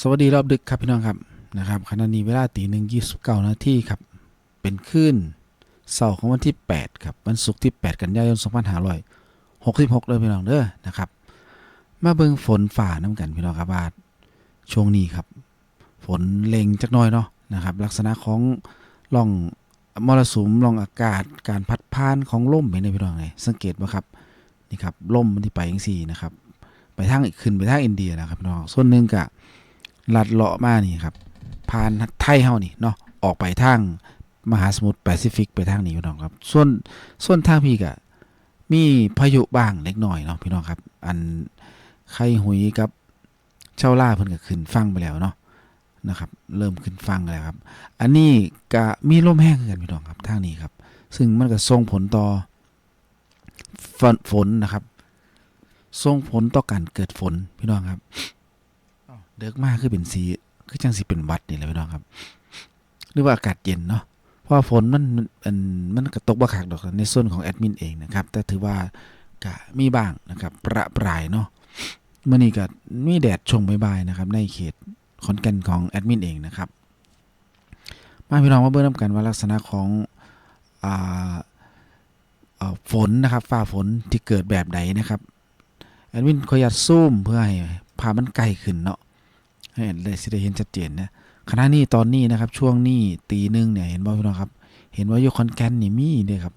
สวัสดีรอบดึกครับพี่น้องครับนะครับขณะนี้เวลาตีหนึ่งยี่สิบเก้านาทีครับ เป็นคืนเสาร์ของวันที่ 8 ครับ วันศุกร์ที่ 8 กันยายน2566เลยพี่น้องเด้อนะครับ มาเบิ่งฝนฝ่าน้ำกันพี่น้องครับว่าช่วงนี้ครับ ฝนเล็งจักน้อยเนาะนะครับ ลักษณะของล่องมรสุมล่องอากาศการพัดพานของลมเห็นไหมพี่น้องไงสังเกตว่าครับนี่ครับลมมันที่ไปอย่างสี่นะครับ ไปทางอีกขึ้นไปทางอินเดียนะครับพี่น้องส่วนหนึ่งกะ ลัดเลาะมานี่ครับผ่านไทยเฮานี่เนาะออกไปทางมหาสมุทรแปซิฟิกไปทางนี้พี่น้องครับ ส่วนส่วนทางพี่ก็มีพายุบ้างเล็กน้อยเนาะพี่น้องครับ อันไข่หุยกับเช่าล่าเพิ่นก็ขึ้นฟังไปแล้วเนาะนะครับ เริ่มขึ้นฟังแล้วครับ อันนี้ก็มีลมแห้งกันพี่น้องครับทางนี้ครับ ซึ่งมันก็ส่งผลต่อฝนฝนนะครับส่งผลต่อการเกิดฝนพี่น้องครับ เดือกมากคือเป็นสีคือจังสีเป็นวัดนี่แหละพี่น้องครับ หรือว่าอากาศเย็นเนาะเพราะฝนมันมันมันกระตกบักคักดอกในส่วนของแอดมินเองนะครับ แต่ถือว่าก็มีบ้างนะครับ ประปรายเนาะเมื่อนี้ก็มีแดดชงบ่ายๆนะครับ ในเขตขอนแก่นของแอดมินเองนะครับ มาพี่น้องมาเบิ่งนำกันว่าลักษณะของอ่าเอ่อฝนนะครับฟ้าฝนที่เกิดแบบใดนะครับแอดมินขออนุญาตซูมเพื่อให้ภามันใกลขึ้นเนาะ ให้ได้สิได้เห็นชัดเจนนะขณะนี้ตอนนี้นะครับ ช่วงนี้ตีหนึ่งเนี่ยเห็นบ่พี่น้องครับ เห็นว่าอยู่คอนแกนนี่มีเนี่ยครับ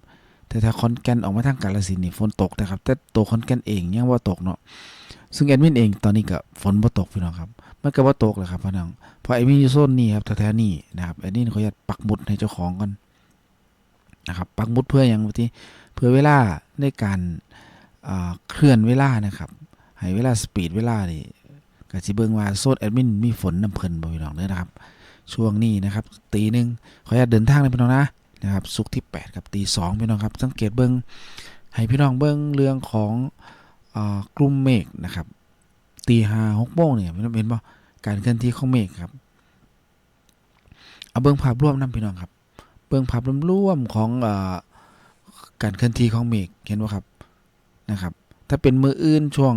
แต่ถ้าคอนแกนออกมาทางกาฬสินนี่ฝนตกนะครับ แต่ตัวคอนแกนเองยังว่าตกเนาะซึ่งแอดมินเองตอนนี้ก็ฝนบ่ตกพี่น้องครับมันก็บ่ตกเลยครับพี่น้องเพราะแอดมินอยู่โซนนี้ครับแถวๆนี้นะครับแอดมินขออนุญาตปักหมุดให้เจ้าของก่อนนะครับปักหมุดเพื่อหยังว่าที่เพื่อเวลาในการเคลื่อนเวลานะครับให้เวลาสปีดเวลานี่ ก็สิเบิ่งว่าโซนแอดมินมีฝนน้ำเพลินบ่พี่น้องเด้อนะครับ ช่วงนี้นะครับตีหนึ่งขออนุญาตเดินทางเลยพี่น้องนะนะครับสุกที่ 8 กับตี2พี่น้องครับ สังเกตเบิ่งให้พี่น้องเบิ่งเรื่องของอกลุ่มเมฆนะครับตีห้าหกโมงเนี่ยพี่น้องเห็นบ่การเคลื่อนที่ของเมฆครับเอาเบิ่งภาพรวมนํพี่น้องครับ เบิ่งภาพรวมของอการเคลื่อนที่ของเมฆเห็นบ่ครับนะครับ ถ้าเป็นมืออื่นช่วง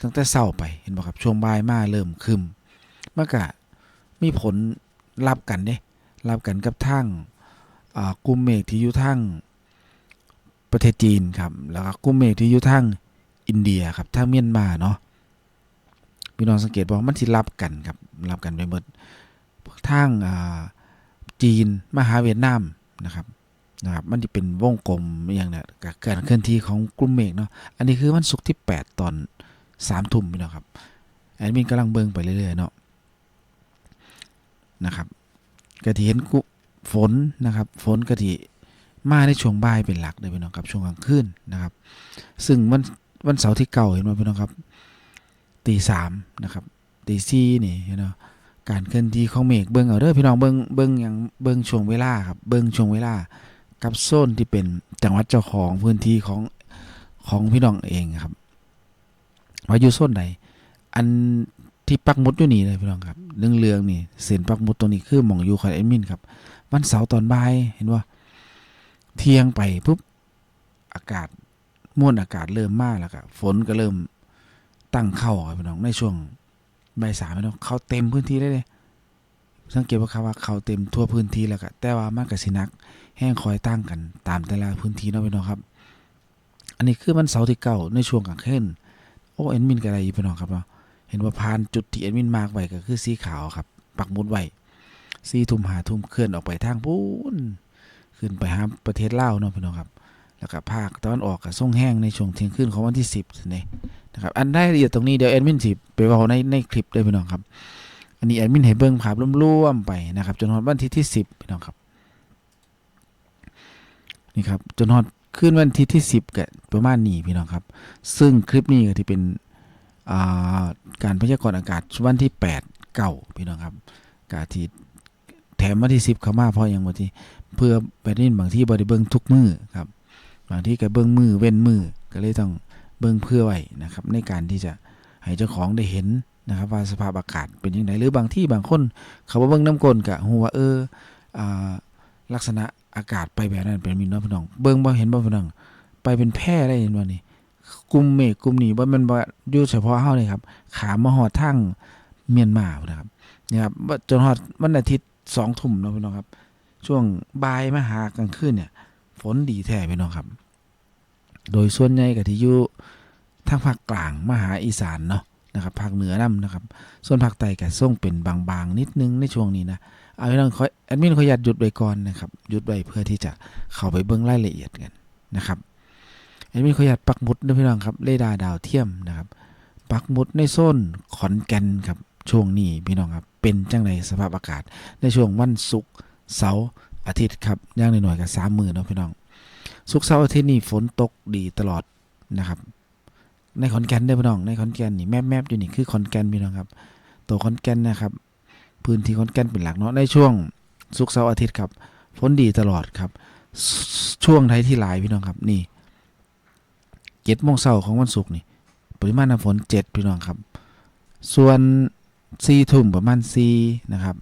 ตั้งแต่เศร้าไปเห็นบ่ครับช่วงบ่ายมาเริ่มคึมมันก็มีผลรับกันเด้รับกันกับทางกลุ่มเมฆที่อยู่ทางประเทศจีนครับแล้วก็กลุ่มเมฆที่อยู่ทางอินเดียครับทางเมียนมาเนาะพี่น้องสังเกตว่ามันสิรับกันครับรับกันไปหมดทางจีนมาหาเวียดนามนะครับนะครับมันจะเป็นวงกลมอย่างเนี้ยกับการเคลื่อนที่ของกลุ่มเมฆเนาะอันนี้คือวันศุกร์ที่ 8 ตอน สามทุ่มพี่น้องครับแอดมินกำลังเบิ่งไปเรื่อยๆเนาะนะครับกะทิเห็นกุฝนนะครับ ฝนกะทิมาในช่วงบ่ายเป็นหลักเลยพี่น้องครับช่วงกลางคืนนะครับ ซึ่งวันวันเสาร์ที่เก่าเห็นไหมพี่น้องครับตีสามนะครับตีสี่นี่เนาะการเคลื่อนที่ของเมฆเบิ่งเอาเด้อพี่น้องเบิ่งเบิ่งอย่างเบิ่งช่วงเวลาครับเบิ่งช่วงเวลากับโซนที่เป็นจังหวัดเจ้าของพื้นที่ของของพี่น้องเองครับ ว่าอยู่โซนใดอันที่ปักมุดอยู่นี่เลยพี่น้องครับเรื่องเรื่องนี่เส้นปักมุดตรงนี้คือหม่องอยู่ของแอดมินครับวันเสาร์ตอนบ่ายเห็นว่าเที่ยงไปปุ๊บอากาศมวลอากาศเริ่มมาแล้วก็ฝนก็เริ่มตั้งเข้าครับพี่น้องในช่วงบ่ายสามพี่น้องเขาเต็มพื้นที่เลยเลยสังเกตว่าครับว่าเขาเต็มทั่วพื้นที่แล้วก็แต่ว่ามันก็สินัก แห้งคอยตั้งกันตามแต่ละพื้นที่เนาะพี่น้องครับ อันนี้คือวันเสาร์ที่เก้าในช่วงกลางคืน อ้เอ็นมินก็ได้อยู่พี่น้องครับเนาะเห็นว่าผ่านจุดที่เอ็นมินมากไว้ก็คือสีขาวครับ ปักมุดไว้สีทุ่มหาทุ่มเคลื่อนออกไปทางปูนขึ้นไปหาประเทศลาวเนาะพี่น้องครับ แล้วก็ภาคตะวันออกก็ส่งแห้งในช่วงเที่ยงคืนของวันที่สิบนี่นะครับอันได้ละเอียดตรงนี้เดี๋ยวเอ็นมินสิไปเว้าในในคลิปเลยพี่น้องครับ อันนี้แอดมินให้เบิ่งภาพรวมๆไปนะครับ จนฮอดวันที่ที่สิบพี่น้องครับนี่ครับจนฮอด คืนวันที่ที่สิบก็ประมาณนี้พี่น้องครับ ซึ่งคลิปนี้ก็ที่เป็นาการพยากรณ์อากาศวันที่ 8 เก่าพี่น้องครับกาที่แถมวันที่ 10เข้ามาเพราะย่างวันที่เพื่อไปนี่บางที่บริเบิงทุกมือครับบางที่ก็เบิ้งมือเว้นมือก็เลยต้องเบิ้งเพื่อไว้นะครับ ในการที่จะให้เจ้าของได้เห็นนะครับว่าสภาพอากาศเป็นยังไงหรือบางที่บางคน เขาว่าเบิ้งน้ำกลนกะหัวเอออ ลักษณะอากาศไปแบบนั้นเป็นมีน้องพี่น้อง เบิ้งบ่เห็นบ่พี่น้อง ไปเป็นแพร่ได้เห็นบ่นี่กลุ่มเมฆกลุ่มนี้ว่ามันบ่อยู่เฉพาะเฮาเลยครับ ขามาหอดทั้งเมียนมาพุ่นนะครับเนี่ยครับว่าจนฮอดวันอาทิตย์สองทุ่มเนาะพี่น้องครับ ช่วงบ่ายมาหากลางคืนเนี่ยฝนดีแท้พี่น้องครับ โดยส่วนใหญ่ก็ที่อยู่ทางภาคกลางมหาอีสานเนาะนะครับภาคเหนือนํนะครับ ส่วนภาคใต้ก็ส่งเป็นบางๆนิดนึงในช่วงนี้นะ เอาพี่น้องขอแอดมินขออนุญาตหยุดไว้ก่อนนะครับหยุดไว้เพื่อที่จะเข้าไปเบิ่งรายละเอียดกันนะครับแอดมินขออนุญาตปักหมุดด้วยพี่น้องครับเรดาร์ดาวเทียมนะครับปักหมุดในโซนขอนแก่นครับช่วงนี้พี่น้องครับเป็นจังไรสภาพอากาศ ในช่วงวันศุกร์เสาร์อาทิตย์ครับย่างหน่อยๆกับสามหมือเนาะพี่น้องศุกร์เสาร์อาทิตย์นี่ฝนตกดีตลอดนะครับในขอนแก่นเด้พี่น้องในขอนแก่นนี่แมบแมบๆอยู่นี่คือขอนแก่นพี่น้องครับตัวขอนแก่นนะครับ พื้นที่ขอนแก่นเป็นหลักเนาะในช่วงศุกเสาร์อาทิตย์ครับฝนดีตลอดครับช่วงไทยที่หลายพี่น้องครับนี่เจ็ดโมงเช้าของวันศุกร์นี่ปริมาณน้ำฝนเจ็ดพี่น้องครับ ส่วนซีทุ่มประมาณซีนะครับ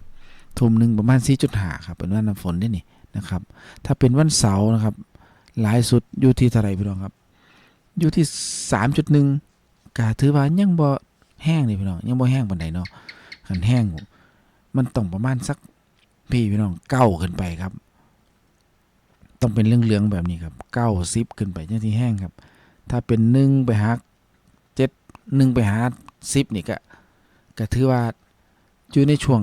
ทุ่มหนึ่งประมาณซีจุดห้าครับเป็นว่าน้ำฝนได้นี่นะครับ ถ้าเป็นวันเสาร์นะครับ หลายสุดอยู่ที่เท่าไรพี่น้องครับ อยู่ที่สามจุดหนึ่งกาถือว่ายังบ่แห้งนี่พี่น้องยังบ่แห้งปานใดเนาะขันแห้ง มันต้องประมาณสักพี่พี่น้องเก้าขึ้นไปครับ ต้องเป็นเรื่องเหลืองแบบนี้ครับเก้าซิบขึ้นไปยังที่แห้งครับ ถ้าเป็นหนึ่งไปหาเจ็ดหนึ่งไปหาซิบนี่ก็ก็ถือว่าอยู่ในช่วง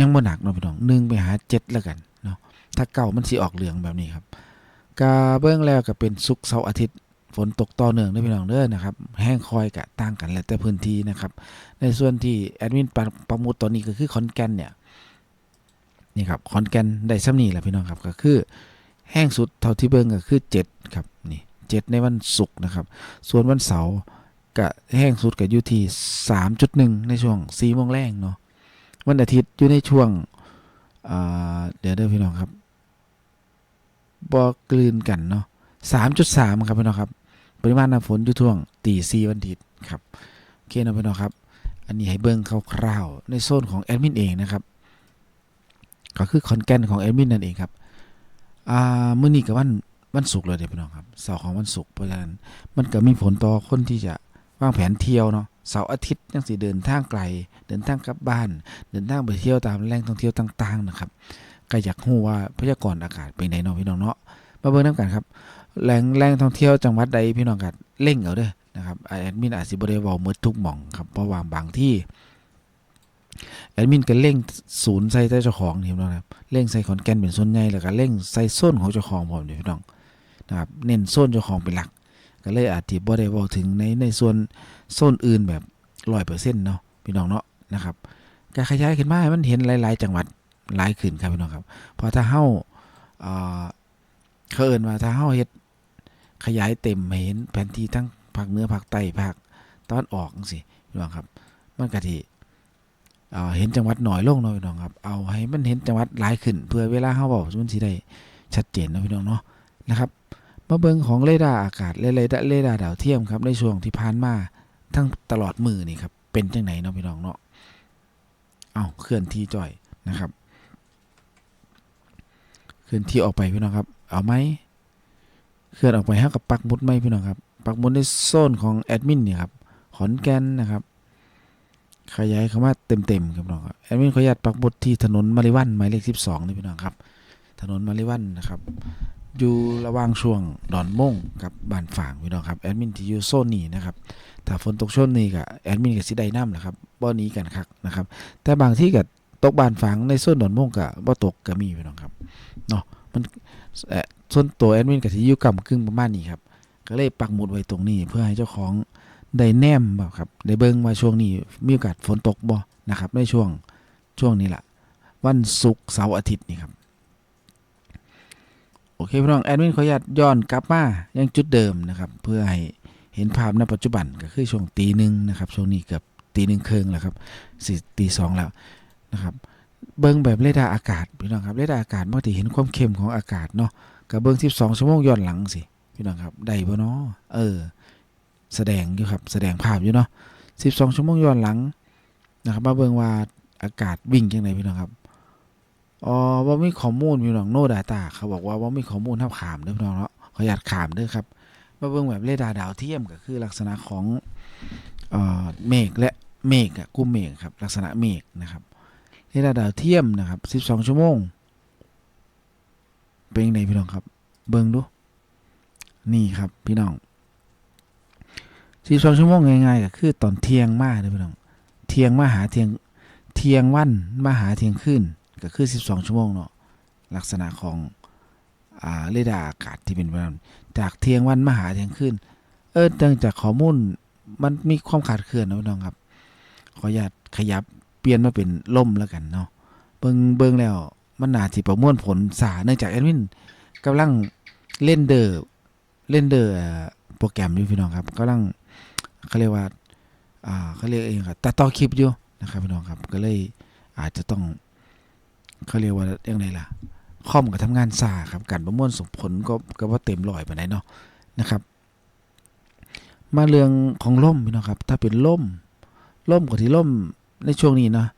ยังบ่หนักเนาะพี่น้องหนึ่งไปหาเจ็ดแล้วกันเนาะถ้าเก้ามันสีออกเหลืองแบบนี้ครับกาเบื้องแล้วก็เป็นศุกเสาร์อาทิตย์ ฝนตกต่อเนื่องด้อพี่น้องเด้อนะครับ แห้งคอยกะต่างกันแล้วแต่พื้นที่นะครับ ในส่วนที่แอดมินปประมุดตอนนี้ก็คือขอนแก่นเนี่ยนี่ครับขอนแก่นได้ซ้ำนี่แหละพี่น้องครับก็คือ แห้งสุดเท่าที่เบิ่งก็คือเจ็ดครับนี่เจ็ดในวันศุกร์นะครับ ส่วนวันเสาร์ก็แห้งสุดก็อยู่ที่สามจุดหนึ่งในช่วงสี่โมงแรงเนาะวันอาทิตย์อยู่ในช่วงเดี๋ยวเด้อพี่น้องครับบอกลืนกันเนาะสามจุดสามครับพี่น้องครับ ปริมาณน้ำฝนอยู่ช่วงตีสี่วันอาทิตย์ครับโอเคนะพี่น้องครับ อันนี้ให้เบิ่งคร่าวๆในโซนของแอดมินเองนะครับก็คือคอนแกนของแอดมินนั่นเองครับอ่ามื้อนี้ก็วันวันศุกร์เลยเด้อพี่น้องครับเสาร์ของวันศุกร์เพราะฉะนั้นมันก็มีผลต่อคนที่จะวางแผนเที่ยวเนาะเสาร์อาทิตย์จังสิเดินทางไกล เดินทางกลับบ้าน เดินทางไปเที่ยวตามแหล่งท่องเที่ยวต่าง ๆ นะครับก็อยากรู้ว่าพยากรณ์อากาศเป็นไงเนาะพี่น้องเนาะมาเบิ่งนํกันครับ แหล่งแหล่งท่องเที่ยวจังหวัดใดพี่น้องก็เล่งเอาเด้อนะครับแอดมินอาจสิบ่ได้เว้าหมดทุกหม่องครับเพราะว่าบางที่แอดมินก็เล่งศูนย์ใส่เจ้าของนี่พี่น้องครับเร่งใส่ขอนแก่นเป็นส่วนใหญ่แล้วก็เร่งใส่โซนของเจ้าของพร้อมเด้อพี่น้องนะครับเน้นโซนเจ้าของเป็นหลัก ก็เลยอาจที่บ่ได้เว้าถึงในในส่วนโซนอื่นแบบ100%เนาะพี่น้องเนาะนะครับก็ขยายขึ้นมาให้มันเห็นหลาย ๆ จังหวัดหลายขึ้นครับพี่น้องครับเพราะถ้าเฮาเอ่อเขาเอิ้นว่าถ้าเฮาเฮ็ด ขยายเต็มเห็นแผนที่ทั้งภาคเหนือภาคใต้ภาคตะวันออกจังซี่พี่น้องครับมันก็ที่เอ่อเห็นจังหวัดหน่อยลงหน่อยพี่น้องครับ เอาให้มันเห็นจังหวัดหลายขึ้น เพื่อเวลาเฮาเว้ามันสิได้ชัดเจนนะพี่น้องเนาะนะครับมาเบิ่งของเรดาร์อากาศและเรดาร์เรดาร์ดาวเทียมครับในช่วงที่ผ่านมาทั้งตลอดมือนี่ครับเป็นจังไหนเนาะพี่น้องเนาะเอาเคลื่อนที่จ่อยนะครับ เคลื่อนที่ออกไปพี่น้องครับ เอาไหม เคลื่อนออกไปเฮากับปักมุดไหมพี่น้องครับ ปักมุดในโซนของแอดมินเนี่ยครับขอนแก่นนะครับ ขยายคำว่าเต็มๆครับพี่น้องครับแอดมินขออนุญาตปักมุดที่ถนนมาริวันหมายเลข12นี่พี่น้องครับ ถนนมาริวันนะครับ อยู่ระหว่างช่วงดอนม่งกับบ้านฝางพี่น้องครับแอดมินที่อยู่โซนนี้นะครับถ้าฝนตกช่วงนี้ก็แอดมินก็สิไดน้ำแหละครับบ่หนี้กันคักนะครับ แต่บางที่ก็ตกบานฝางในโซนดอนม่งก็บ่ตกก็มีพี่น้องครับเนาะ มันส่วนตัวแอดมินก็สิอยู่กำกึ่งประมาณนี้ครับ ก็เลยปักหมุดไว้ตรงนี้ เพื่อให้เจ้าของได้แนมแบบครับได้เบิ่งว่าช่วงนี้มีโอกาสฝนตกบ่นะครับ ในช่วงช่วงนี้แหละวันศุกร์เสาร์อาทิตย์นี่ครับ โอเคพี่น้องแอดมินขออนุญาตย้อนกลับมายังจุดเดิมนะครับ เพื่อให้เห็นภาพในปัจจุบันก็คือช่วงตีหนึ่งนะครับ ช่วงนี้เกือบตีหนึ่งครึ่งแล้วครับสี่ตีสองแล้วนะครับ เบิ้งแบบเรดาร์อากาศพี่น้องครับเรดาร์อากาศเมื่อที่เห็นความเข้มของอากาศเนาะกับเบิ้งสิบสองชั่วโมงย้อนหลังสิพี่น้องครับได้บ่เนาะเออ แสดงอยู่ครับ แสดงภาพอยู่เนาะสิบสองชั่วโมงย้อนหลังนะครับ มาเบิ้งว่าอากาศวิ่งจังไดพี่น้องครับอ๋อว่ามีข้อมูลพี่น้องโนดาตาเขาบอกว่าว่ามีข้อมูลทับขามเด้อพี่น้องเนาะขออนุญาตขามเด้อครับมาเบิ่งแบบเรดาร์ดาวเทียมก็คือลักษณะของเอ่อเมฆและเมฆอะกลุ่มเมฆครับลักษณะเมฆนะครับ เรดาร์ดาวเทียมนะครับ 12 ชั่วโมง เป็นยังไงพี่น้องครับ เบิ่งดู นี่ครับพี่น้อง 12 ชั่วโมงง่ายๆก็คือตอนเที่ยงมาเด้อพี่น้อง เที่ยงมาหาเที่ยง เที่ยงวันมาหาเที่ยงคืนก็คือ 12 ชั่วโมงเนาะ ลักษณะของอ่าเรดาร์อากาศที่เป็นแบบจากเที่ยงวันมาหาเที่ยงคืนเออเนื่องจากข้อมูลมันมีความขาดเคลื่อนนะพี่น้องครับ ขออนุญาตขยับ เปลี่ยนมาเป็นล่มแล้วกันเนาะเบิงเบิงแล้วมันน่าสิประมวลผลสาเนื่องจากแอดมินกำลังเล่นเดอร์เล่นเดอร์โปรแกรมอยู่พี่น้องครับกำลังเขาเรียกว่าอ่าเขาเรียกเองครับตัดต่อคลิปอยู่นะครับพี่น้องครับก็เลยอาจจะต้องเขาเรียกว่าอย่างไรล่ะคอมกับทำงานซาครับการประมวลส่งผลก็ก็ว่าเต็มร้อยไปไหนเนาะนะครับ มาเรื่องของล่มพี่น้องครับ ถ้าเป็นล่มล่มกับที่ล่ม ในช่วงนี้เนาะ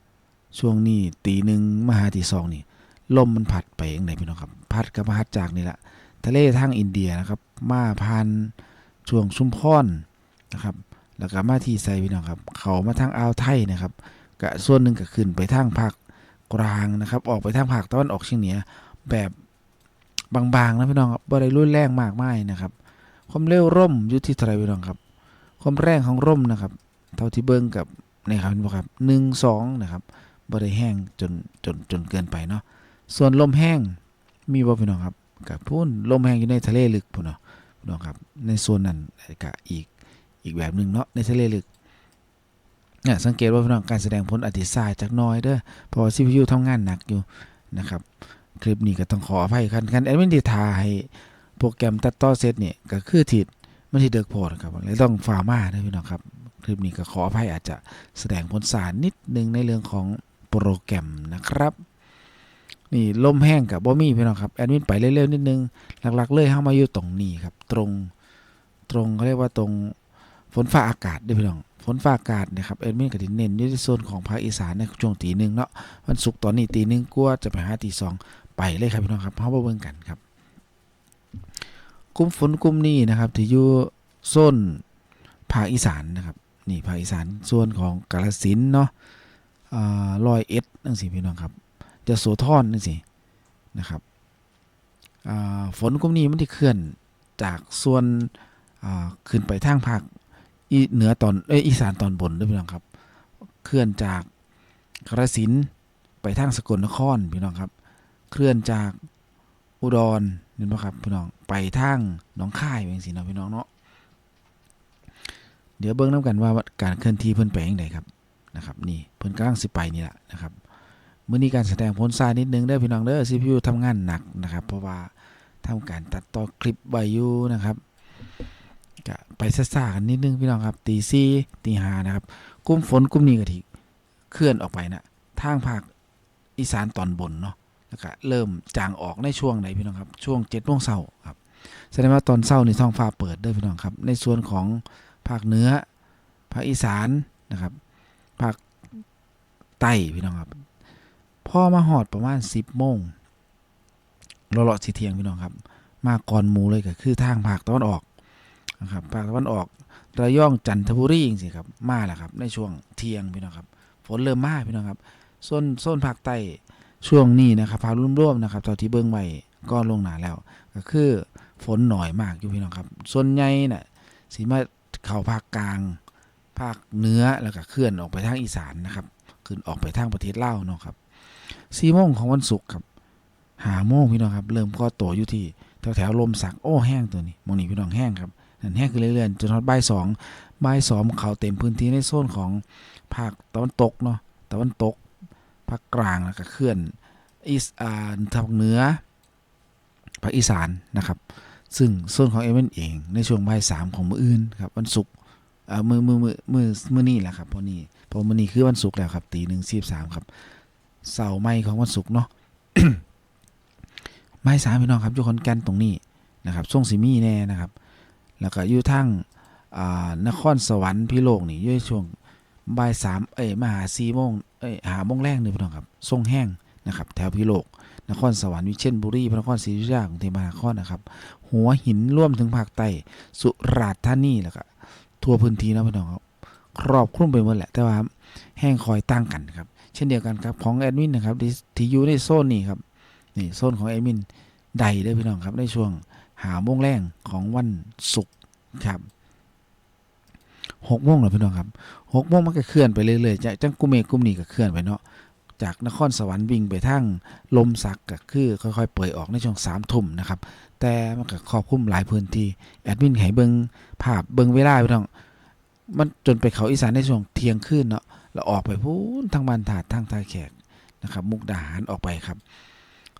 ช่วงนี้ตีหนึ่งมาหาตีสองนี่ลมมันพัดไปอย่างไหนพี่น้องครับ พัดกับพัดจากนี่แหละทะเลทางอินเดียนะครับ มาผ่านช่วงชุมพรนะครับ แล้วก็มาที่ไซพี่น้องครับ เขามาทางอ่าวไทยนะครับก็ส่วนหนึ่งก็ขึ้นไปทางภาคกลางนะครับ ออกไปทางภาคตะวันออกเฉียงเหนือแบบบางๆนะพี่น้องครับบ่ได้รุนแรงมากมายนะครับ ความเร็วร่มยู่ที่เท่าไหรพี่น้องครับ ความแรงของร่มนะครับ เท่าที่เบิ้งกับ นี่ครับเห็นบ่ครับหนึ่งสองนะครับบ่ได้แห้งจนจนจนเกินไปเนาะส่วนลมแห้งมีบ่พี่น้องครับกับพุ่นลมแห้งอยู่ในทะเลลึกพุ่นเนาะพี่น้องครับในส่วนนั้นก็อีกอีกแบบหนึ่งเนาะในทะเลลึกเนี่ยสังเกตว่าพี่น้องการแสดงผลอธิสายจากน้อยเด้อพราะว่า CPU ทำงานหนักอยู่นะครับ คลิปนี้ก็ต้องขออภัยคันคันแอดมินที่ทาให้โปรแกรมตัดต่อเซตเนี่ยก็คือทิดมันที่เดือกโพดครับเลยต้องฟาร์มานะพี่น้องครับ คลิปนี้ก็ขออภัยอาจจะแสดงผลสารนิดนึงในเรื่องของโปรแกรมนะครับ นี่ลมแห้งกับบ่มีพี่น้องครับแอดมินไปเร็วๆนิดนึง หลักๆ เลยเข้ามาอยู่ตรงนี้ครับ ตรงตรงเขาเรียกว่าตรงฝนฟ้าอากาศด้วยพี่น้องฝนฟ้าอากาศนะครับแอดมินก็ที่เน้นอยู่ในโซนของภาคอีสานในช่วงตีหนึ่งเนาะวันศุกร์ตอนนี้ตีหนึ่งกว่าจะไปหาตีสองไปเลยครับพี่น้องครับเข้ามาเบิ่งกันครับกลุ่มฝนกลุ่มนี้นะครับที่อยู่โซนภาคอีสานนะครับ นี่ภาคอีสานส่วนของกาฬสินเนาะอ่าร้อยเอ็ดนั่นสิพี่น้องครับจะโสธรนั่นสินะครับฝนกลุ่มนี้มันที่เคลื่อนจากส่วนขึ้นไปทางภาคเหนือตอนเอยอีสานตอนบนด้วยพี่น้องครับ เคลื่อนจากกาฬสินไปทางสกลนครพี่น้องครับ เคลื่อนจากอุดรเห็นไหมครับพี่น้องไปทางหนองคายเป็นสินะพี่น้องเนาะ เดี๋ยวเบิ่งน้ำกันว่าการเคลื่อนที่เพิ่นไปยังไงครับนะครับนี่เพิ่นกำลังสิไปนี่แหละนะครับเมื้อนี้การแสดงผลซายนิดนึงเด้อพี่น้องเด้อ CPU ทำงานหนักนะครับ เพราะว่าทำการตัดต่อคลิปไว้อยู่นะครับก็ไปซ่าๆกันนิดนึงพี่น้องครับตีสี่ตีห้านะครับกลุ่มฝนกลุ่มนี้ก็ที่เคลื่อนออกไปนะทางภาคอีสานตอนบนเนาะแล้วก็เริ่มจางออกในช่วงไหนพี่น้องครับช่วงเจ็ดโมงเช้าครับแสดงว่าตอนเช้านี่ท้องฟ้าเปิดเด้วยพี่น้องครับในส่วนของ ภาคเหนือ ภาคอีสานนะครับ ภาคใต้พี่น้องครับพอมาหอดประมาณสิบโมงรอเลาะสีเทียงพี่น้องครับ มาก่อนหมูเลยก็คือทางภาคตะวันออกนะครับภาคตะวันออกระยองจันทบุรีจริงๆครับ มาแล้วครับ ในช่วงเที่ยงพี่น้องครับฝนเริ่มมาพี่น้องครับส่วนส่วนภาคใต้ช่วงนี้นะครับภาพร่วมนะครับเท่าที่เบิ้งไว้ก็ลงหนาแล้ว ก็คือฝนหน่อยมากอยู่พี่น้องครับ ส่วนใหญ่น่ะสีมา เข้าภาคกลาง ภาคเหนือแล้วก็เคลื่อนออกไปทางอีสานนะครับขึ้นออกไปทางประเทศลาวเนาะครับสี่โมงของวันศุกร์ครับหาโมงพี่น้องครับ เริ่มก็โตอยู่ที่แถวแถวๆลมสักโอ้แห้งตัวนี้มองนี่พี่น้องแห้งครับนั่นแห้งขึ้นเรื่อยๆจนทอดบ่ายสองบ่ายสองเขาเต็มพื้นที่ในโซนของภาคตะวันตกเนาะตะวันตกภาคกลางแล้วก็เคลื่อนอีสานทางเหนือภาคอีสานนะครับ ซึ่งส่วนของเอเวนเองในช่วงบ่ายสามของมื้ออื่นครับวันศุกร์อ่ามือมือมือมือมือนี่แหละครับพราะนี่พราะมื้อนี้คือวันศุกร์แล้วครับตีหนึ่งสิบสามครับเสาร์ไม่ของวันศุกร์เนาะไม่สามพี่น้องครับอยู่คนแก่นตรงนี้นะครับช่วงสีมีแน่นะครับ แล้วก็อยู่ทางอ่านครสวรรค์พิโลกนี่อยู่ช่วงบ่ายสามเอ้ยมาหาสี่โมงเอ้ยหาโมงแรกนี่พี่น้องครับทรงแห้งนะครับ แถวพิโลก นครสวรรค์วิเชียรบุรีพระนครศรีอยุธยากรุงเทพมหานครนะครับ หัวหินร่วมถึงภาคใต้สุราษฎร์ธานีแล้วก็ทั่วพื้นที่นะพี่น้องครับครอบคลุมไปหมดแหละแต่ว่าแห้งคอยตั้งกันครับเช่นเดียวกันครับของแอดมินนะครับที่อยู่ในโซนนี้ครับนี่โซนของแอดมินใดเด้อพี่น้องครับในช่วงหาโมงแรงของวันศุกร์ครับหกโมงเหรอพี่น้องครับหกโมงมันก็เคลื่อนไปเรื่อยๆจากจังกุมเมกุมนี่ก็เคลื่อนไปเนาะ จากนครสวรรค์วิ่งไปทางลมสักก็คือค่อยๆ เปิดออกในช่วงสามทุ่มนะครับ แต่มันก็ครอบคลุมหลายพื้นที่แอดมินให้เบิงภาพเบิงเวลาพี่น้องมันจนไปเขาอีสานในช่วงเที่ยงคืนเนาะแล้วออกไปพูนทางบ้านถาดทางทาแขกนะครับ มุกดาหารออกไปครับ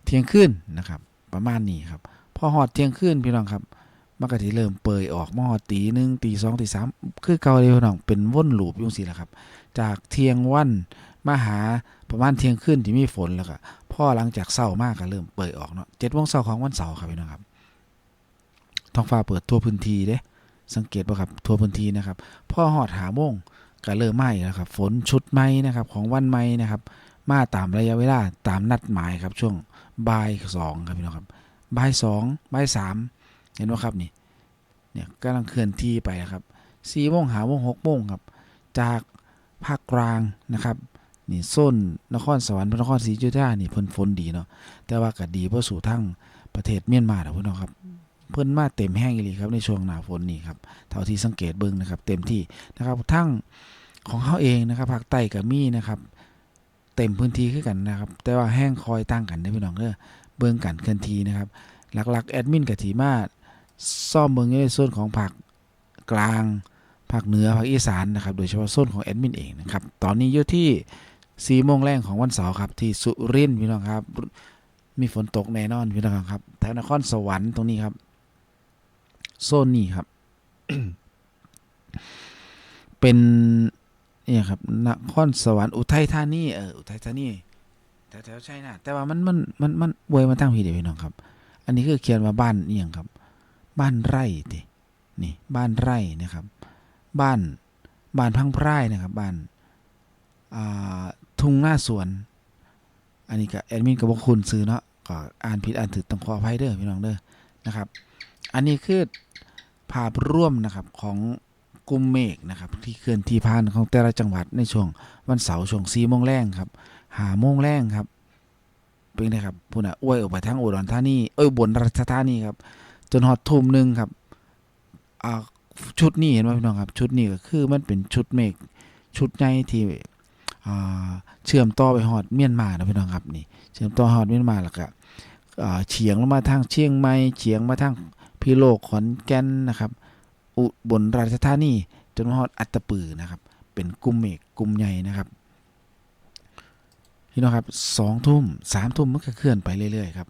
เที่ยงคืนนะครับ ประมาณนี้ครับพอหอดเที่ยงคืนพี่น้องครับมันก็ที่เริ่มเปยออกมาหอดตีหนึ่งตีสองตีสามคือเก่าเลยพี่น้องเป็นวนลูปยุ่งสิแหละครับ จากเที่ยงวัน มาหาประมาณเที่ยงคืนที่มีฝนแล้วก็พ่อหลังจากเศร้ามากก็เริ่มเปยออกเนาะเจ็ดโมงเช้าของวันเสาร์ครับพี่น้องครับท้องฟ้าเปิดทั่วพื้นที่เด้ สังเกตป่ะครับทั่วพื้นที่นะครับพ่อหอดหาโมงก็เริ่มไหม้แล้วครับฝนชุดไหม้นะครับของวันไหม้นะครับ มาตามระยะเวลาตามนัดหมายครับช่วงบ่ายสองครับพี่น้องครับบ่ายสองบ่ายสามเห็นไหมครับนี่เนี่ยกำลังเคลื่อนที่ไปครับสี่โมงหาโมงหกโมงครับ จากภาคกลางนะครับ นี่ส้นนครสวรรค์พระนครศรีอยุธยานี่เพิ่นฝนดีเนาะแต่ว่าก็ดีเพราะสู่ทั้งประเทศเมียนมานะพี่น้องครับ เพิ่นมาเต็มแห้งอีหลีครับในช่วงหน้าฝนนี่ครับเท่าที่สังเกตเบิ่งนะครับ เต็มที่นะครับทั้งของเขาเองนะครับภาคใต้กับมีนะครับ เต็มพื้นที่ขึ้นกันนะครับ แต่ว่าแห้งคอยตั้งกันได้อพี่น้องเด้อเบิ่งกันเคลื่อนที่นะครับ หลักๆแอดมินกับทีมาซ่อมเบิ่งในส่วนของภาคกลางภาคเหนือภาคอีสานนะครับ โดยเฉพาะโซนของแอดมินเองนะครับ ตอนนี้อยู่ที่ สี่โมงแรงของวันเสาร์ครับ ที่สุรินทร์พี่น้องครับ มีฝนตกแน่นอนพี่น้องครับแถวนครสวรรค์ตรงนี้ครับ โซนนี้ครับ เป็นเนี่ยครับนครสวรรค์อุทัยธานีเอออุทัยธานีแถวแถวๆชัยนาแต่ว่ามันมันมันมันเวยมาตั้งพี่เดียวพี่น้องครับ อันนี้คือเขียนว่าบ้านเอียงครับ บ้านไร่ตินี่บ้านไร่นะครับ บ้านบ้านพังไพร่นะครับ บ้านอ่า ทุ่งหน้าสวน อันนี้ก็แอดมินก็บอกคุณซื้อเนาะก็อ่านผิดอ่านถูกต้องขออภัยเด้อพี่น้องเด้อนะครับ อันนี้คือภาพร่วมนะครับของกลุ่มเมฆนะครับ ที่เคลื่อนที่ผ่านของแต่ละจังหวัดในช่วงวันเสาร์ช่วงสี่โมงแรงครับหาโมงแรงครับเป็นไงครับพูน่ะอ้วยออกไปทางอุดรธานีเอ้ยบนราชธานีครับจนฮอดทุ่มหนึ่งครับอ่าชุดนี้เห็นไหมพี่น้องครับ ชุดนี้ก็คือมันเป็นชุดเมฆชุดใหญ่ที่ เชื่อมต่อไปฮอดเมียนมานะพี่น้องครับนี่ เชื่อมต่อฮอดเมียนมาแล้วก็อ่าเฉียงลงมาทางเชียงใหม่เฉียงมาทางพิโลกขอนแก่นนะครับ อุบลราชธานีจนมาฮอดอัตตปือนะครับ เป็นกลุ่มเมฆกลุ่มใหญ่นะครับพี่น้องครับสองทุ่มสามทุ่มมันก็เคลื่อนไปเรื่อยๆครับ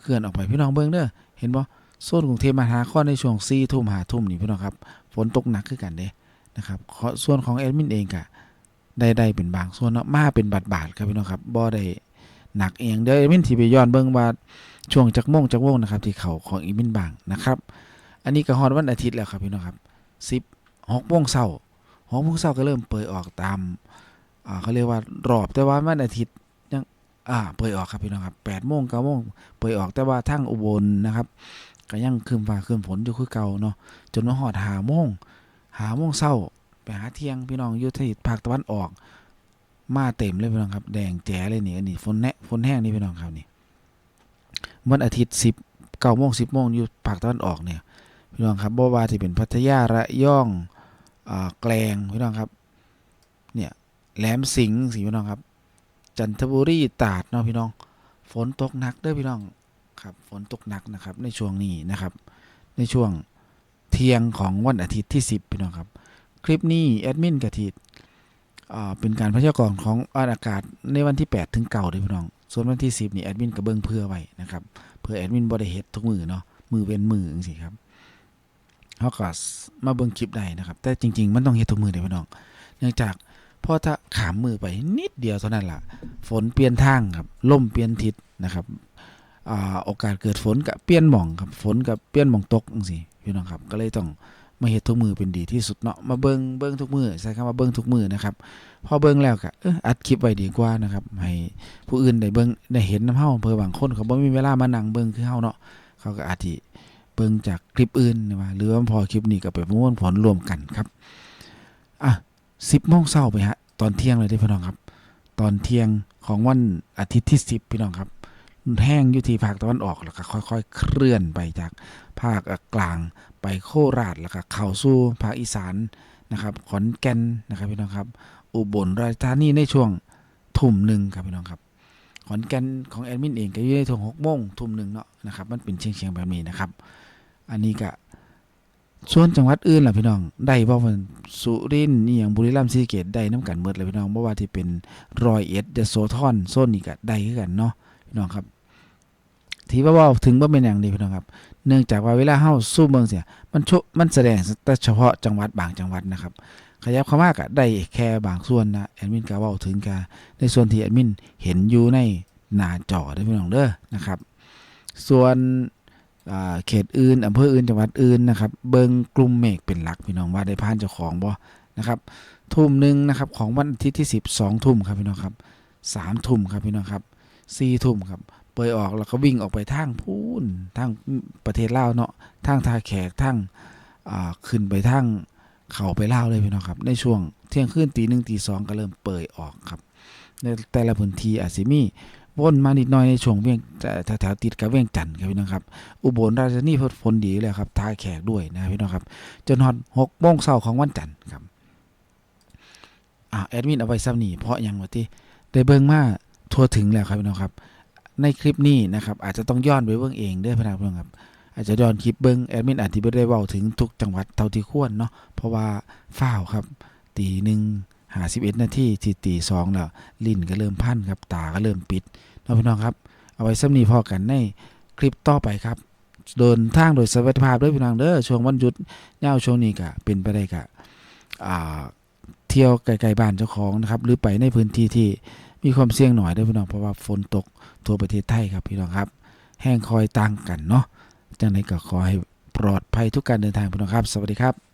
เคลื่อนออกไปพี่น้องเบิ้งเด้อเห็นบ่โซนกรุงเทพมหานครในช่วงสี่ทุ่มหาทุ่มนี่พี่น้องครับฝนตกหนักขึ้นกันเด้นะครับส่วนของแอดมินเองกะ ได้ได้เป็นบางส่วนเนาะมาเป็นบาทบาทๆครับพี่น้องครับบ่ได้หนักเองเดี๋ยวอดมินที่ไปย้อนเบิ้งว่าช่วงจักโมงจักโมงนะครับ ที่เขาของอีมินบางนะครับ อันนี้ก็ฮอดวันอาทิตย์แล้วครับพี่น้องครับสิบหกโมงเช้าหกโมงเช้าก็เริ่มเปิดออกตามอ่าเขาเรียกว่ารอบแต่ว่าวันอาทิตย์ยังอ่าเปิดออกครับพี่น้องครับแปดโมงเก้าโมงเปิดออกแต่ว่าทั้งอุบลนะครับก็ยังคืมฟ้าคืมฝนอยู่คือเก่าเนาะจนมาฮอดหาโมงหาโมงเช้า ไปหาเที่ยงพี่น้องอยู่ที่ภาคตะวันออก มาเต็มเลยพี่น้องครับ แดงแจ๋เลยนี่อันนี้ฝนแนะฝนแห้งนี่พี่น้องครับนี่วันอาทิตย์สิบเก้าโมงสิบโมงอยู่ภาคตะวันออกเนี่ยพี่น้องครับบ่ว่าที่เป็นพัทยาระยองอแกลงพี่น้องครับเนี่ยแหลมสิงห์สิพี่น้องครับ จันทบุรีตาดเนาะพี่น้อง ฝนตกหนักเด้อพี่น้องครับฝนตกหนักนะครับในช่วงนี้นะครับ ในช่วงเที่ยงของวันอาทิตย์ที่ 10พี่น้องครับ คลิปนี้แอดมินกะทิอ่าเป็นการพยากรณ์ของอากาศในวันที่ 8 ถึงเก่าเด้อพี่น้อง ส่วนวันที่ 10 นี่แอดมินก็เบิงเพื่อไว้นะครับ เพื่อแอดมินบ่ได้เฮ็ดทุกมือเนาะ มือเว้นมือจังซี่ครับเขาก็มาเบิงคลิปได้นะครับ แต่จริง ๆ มันต้องเฮ็ดทุกมือเลยพี่น้อง เนื่องจากพอถ้าขามมือไปนิดเดียวเท่านั้นล่ะ ฝนเปลี่ยนทางครับ ลมเปลี่ยนทิศนะครับอ่าโอกาสเกิดฝนกับเปลี่ยนหม่องครับ ฝนกับเปลี่ยนหม่องตกจังซี่พี่น้องครับ ก็เลยต้อง มาเฮ็ดทุกมือเป็นดีที่สุดเนาะมาเบิงเบิงทุกมือใช้คำว่าเบิงทุกมือนะครับพอเบิงแล้วก็เอออัดคลิปไว้ดีกว่านะครับให้ผู้อื่นได้เบิงได้เห็นนํเฮาเพื่อบางคนเขาบ่มีเวลามานั่งเบิงคือเฮาเนาะเขาก็อาจสิเบิงจากคลิปอื่นนะว่าหรือว่าพอคลิปนี้ก็ไปประมวลผลรวมกันครับอะสิบโมงเช้าไปฮะตอนเที่ยงเลยเด้พี่น้องครับ ตอนเที่ยงของวันอาทิตย์ที่สิบพี่น้องครับแห้งอยู่ที่ภาคตะวันออกแล้วก็ค่อย ๆ เคลื่อนไปจาก ภาคกลางไปโคราชแล้วก็เข้าสู่ภาคอีสานนะครับขอนแก่นนะครับพี่น้องครับ อุบลราชธานีในช่วงทุ่มหนึ่งครับพี่น้องครับขอนแก่นของแอดมินเองก็อยู่ในช่วงหกโมงทุ่มหนึ่งเนาะนะครับมันเป็นเชียงเชียงแบบนี้นะครับ อันนี้ก็ส่วนจังหวัดอื่นล่ะพี่น้อง ได้บ่ว่าสุรินทร์นี่อย่างบุรีรัมย์ศรีเกษได้น้ำกันเบิดเลยพี่น้องบ่ว่าที่เป็นรอยเอ็ดยโสธรโซนนี้ก็ได้คือกันเนาะพี่น้องครับ ที่ว่าว้าถึงว่าเป็นอย่างนี้พี่น้องครับ เนื่องจากว่าเวลาเฮาสู้เมืองเสียมันโชมันแสดงแต่เฉพาะจังหวัดบางจังหวัดนะครับ ขยับเข้ามากะได้แค่บางส่วนนะแอดมินก็ว้าถึงกาในส่วนที่แอดมินเห็นอยู่ในหน้าจอได้พี่น้องเด้อนะครับ ส่วนเขตอื่นอำเภออื่นจังหวัดอื่นนะครับ เบิงกลุ่มเมฆเป็นหลักพี่น้องว่าได้ผ่านเจ้าของบ่นะครับทุ่มหนึ่งนะครับของวันอาทิตย์ที่สิบสองทุ่มครับพี่น้องครับสามทุ่มครับพี่น้องครับสี่ทุ่มครับ เปยออกแล้วก็วิ่งออกไปทางพูนทางประเทศลาวเนาะทางทาแขกทางอ่าขึ้นไปทางเขาไปเล่าวเลยพี่น้องครับ ในช่วงเที่ยงคืนตีหนึ่งตีสองก็เริ่มเปิดออกครับในแต่ละพื้นที่อาจสิมีวนมานิดหน่อยในช่วงเวียงแต่แถวติดกับเวียงจันทร์ครับพี่น้องครับ อุบลราชธานีพิ่นฝนดีอยู่แล้วครับทาแขกด้วยนะพี่น้องครับ จนฮอดหกโมงเช้าของวันจันทร์ครับอ่าแอดมินเอาไว้ซ้ำนี่เพราะยังวะที่ได้เบิ่งมาทั่วถึงแล้วครับพี่น้องครับ ในคลิปนี้นะครับอาจจะต้องย้อนไปเบิ่งเองด้อพี่น้องครับอาจจะย้อนคลิปเบิ่งแอดมินอาจจะไม่ได้เว้าถึงทุกจังหวัดเท่าที่ควรเนาะเพราะว่าฝ้าวครับ ตีหนึ่งหาสิบเอ็ดนาทีที่ตีสองแล้ว ลิ้นก็เริ่มพันครับตาก็เริ่มปิดเนาะพี่น้องครับ เอาไว้สำนีพอกันในคลิปต่อไปครับ เดินทางโดยสวัสดิภาพด้วยพี่น้องเด้อช่วงวันหยุดเยาช่วงนี้ก็เป็นไปได้กะเที่ยวไกลๆบ้านเจ้าของนะครับ หรือไปในพื้นที่ที่ มีความเสี่ยงหน่อยด้วยพี่น้องเพราะว่าฝนตกทั่วประเทศไทยครับพี่น้องครับ แห้งคอยต่างกันเนาะจังไดก็ขอให้ปลอดภัยทุกการเดินทางพี่น้องครับ สวัสดีครับ